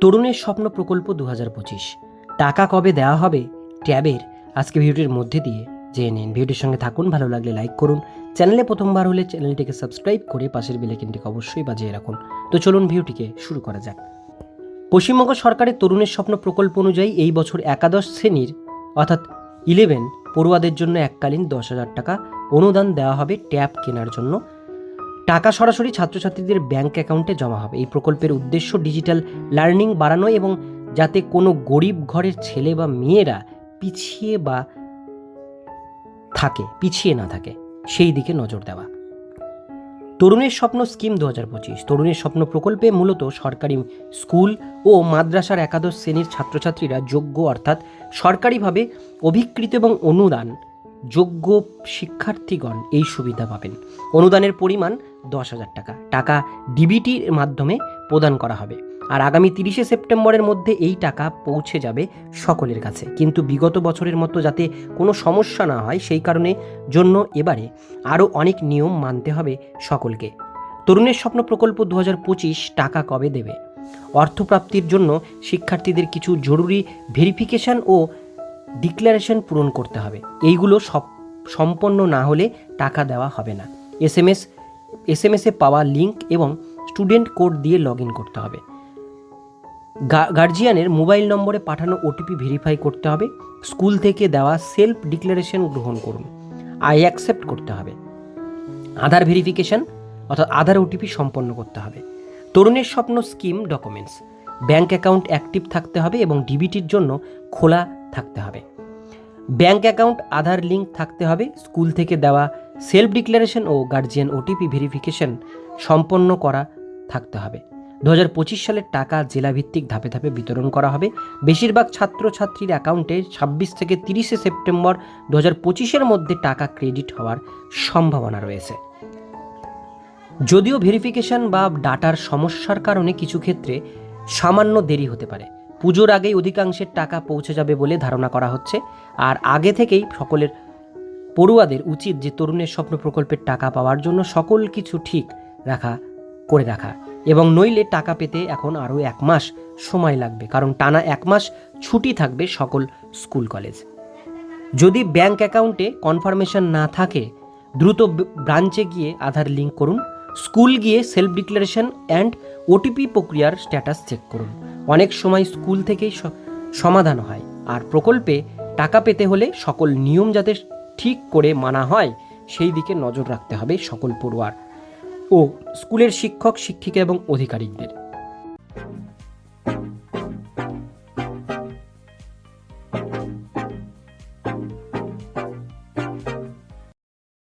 তরুণের স্বপ্ন প্রকল্প দু হাজার পঁচিশ। টাকা কবে দেওয়া হবে? ট্যাবের। আজকে ভিডিওটির মধ্যে দিয়ে জেনে নিন। ভিডিওটির সঙ্গে থাকুন, ভালো লাগলে লাইক করুন। চ্যানেলে প্রথমবার হলে চ্যানেলটিকে সাবস্ক্রাইব করে পাশের বেলাইকিনটিকে অবশ্যই বাজিয়ে রাখুন। তো চলুন ভিডিওটিকে শুরু করা যাক। পশ্চিমবঙ্গ সরকারের তরুণের স্বপ্ন প্রকল্প অনুযায়ী এই বছর একাদশ শ্রেণির, অর্থাৎ ইলেভেন পড়ুয়াদের জন্য এককালীন দশ হাজার টাকা অনুদান দেওয়া হবে ট্যাব কেনার জন্য। টাকা সরাসরি ছাত্রছাত্রীদের ব্যাংক অ্যাকাউন্টে জমা হবে। এই প্রকল্পের উদ্দেশ্য ডিজিটাল লার্নিং বাড়ানো এবং যাতে কোনো গরিব ঘরের ছেলে বা মেয়েরা পিছিয়ে বা থাকে, পিছিয়ে না থাকে, সেই দিকে নজর দেওয়া। তরুণের স্বপ্ন স্কিম দু হাজার পঁচিশ। তরুণের স্বপ্ন প্রকল্পে মূলত সরকারি স্কুল ও মাদ্রাসার একাদশ শ্রেণির ছাত্রছাত্রীরা যোগ্য অর্থাৎ সরকারিভাবে অভিকৃত এবং অনুদান যোগ্য শিক্ষার্থীগণ এই সুবিধা পাবেন। অনুদানের পরিমাণ দশ হাজার টাকা। টাকা ডিবিটির মাধ্যমে প্রদান করা হবে। আর আগামী তিরিশে সেপ্টেম্বরের মধ্যে এই টাকা পৌঁছে যাবে সকলের কাছে। কিন্তু বিগত বছরের মতো যাতে কোনো সমস্যা না হয়, সেই কারণে জন্য এবারে আরও অনেক নিয়ম মানতে হবে সকলকে। তরুণের স্বপ্ন প্রকল্প দু হাজার পঁচিশ টাকা কবে দেবে? অর্থপ্রাপ্তির জন্য শিক্ষার্থীদের কিছু জরুরি ভেরিফিকেশন ও ডিক্লারেশন পূরণ করতে হবে। এইগুলো সব সম্পন্ন না হলে টাকা দেওয়া হবে না। S M S S M এসে পাওয়া লিঙ্ক এবং স্টুডেন্ট কোড দিয়ে লগ ইন করতে হবে। গার্জিয়ানের মোবাইল নম্বরে পাঠানো ওটিপি ভেরিফাই করতে হবে। স্কুল থেকে দেওয়া সেলফ ডিক্লারেশন গ্রহণ করুন। আই অ্যাকসেপ্ট করতে হবে। আধার ভেরিফিকেশন অর্থাৎ আধার ওটিপি সম্পন্ন করতে হবে। তরুণের স্বপ্ন scheme documents. Bank account active থাকতে হবে এবং ডিবিটির জন্য খোলা থাকতে হবে। ব্যাংক অ্যাকাউন্ট, আধার লিঙ্ক থাকতে হবে, স্কুল থেকে দেওয়া সেলফ ডিক্লারেশন ও গার্জিয়ান ওটিপি ভেরিফিকেশন সম্পন্ন করা থাকতে হবে। দু হাজার পঁচিশ সালের টাকা জেলাভিত্তিক ধাপে ধাপে বিতরণ করা হবে। বেশিরভাগ ছাত্রছাত্রীর অ্যাকাউন্টে ছাব্বিশ থেকে তিরিশে সেপ্টেম্বর দু হাজার পঁচিশের মধ্যে টাকা ক্রেডিট হওয়ার সম্ভাবনা রয়েছে। যদিও ভেরিফিকেশন বা ডাটার সমস্যার কারণে কিছু ক্ষেত্রে সামান্য দেরি হতে পারে। পুজোর আগেই অধিকাংশের টাকা পৌঁছে যাবে বলে ধারণা করা হচ্ছে। আর আগে থেকেই সকলের পড়ুয়াদের উচিত যে তরুণের স্বপ্ন প্রকল্পের টাকা পাওয়ার জন্য সকল কিছু ঠিক রাখা, করে রাখা। এবং নইলে টাকা পেতে এখন আরও এক মাস সময় লাগবে, কারণ টানা এক মাস ছুটি থাকবে সকল স্কুল, কলেজ। যদি ব্যাংক অ্যাকাউন্টে কনফার্মেশন না থাকে, দ্রুত ব্রাঞ্চে গিয়ে আধার লিঙ্ক করুন, স্কুল গিয়ে সেলফ ডিক্লারেশন অ্যান্ড ওটিপি প্রক্রিয়ার স্ট্যাটাস চেক করুন। অনেক সময় স্কুল থেকেই সমাধান হয়। আর প্রকল্পে টাকা পেতে হলে সকল নিয়ম যাতে ঠিক করে মানা হয়, সেই দিকে নজর রাখতে হবে সকল পড়ুয়ার। ও স্কুলের শিক্ষক, শিক্ষিকা এবং অধিকারিকদের।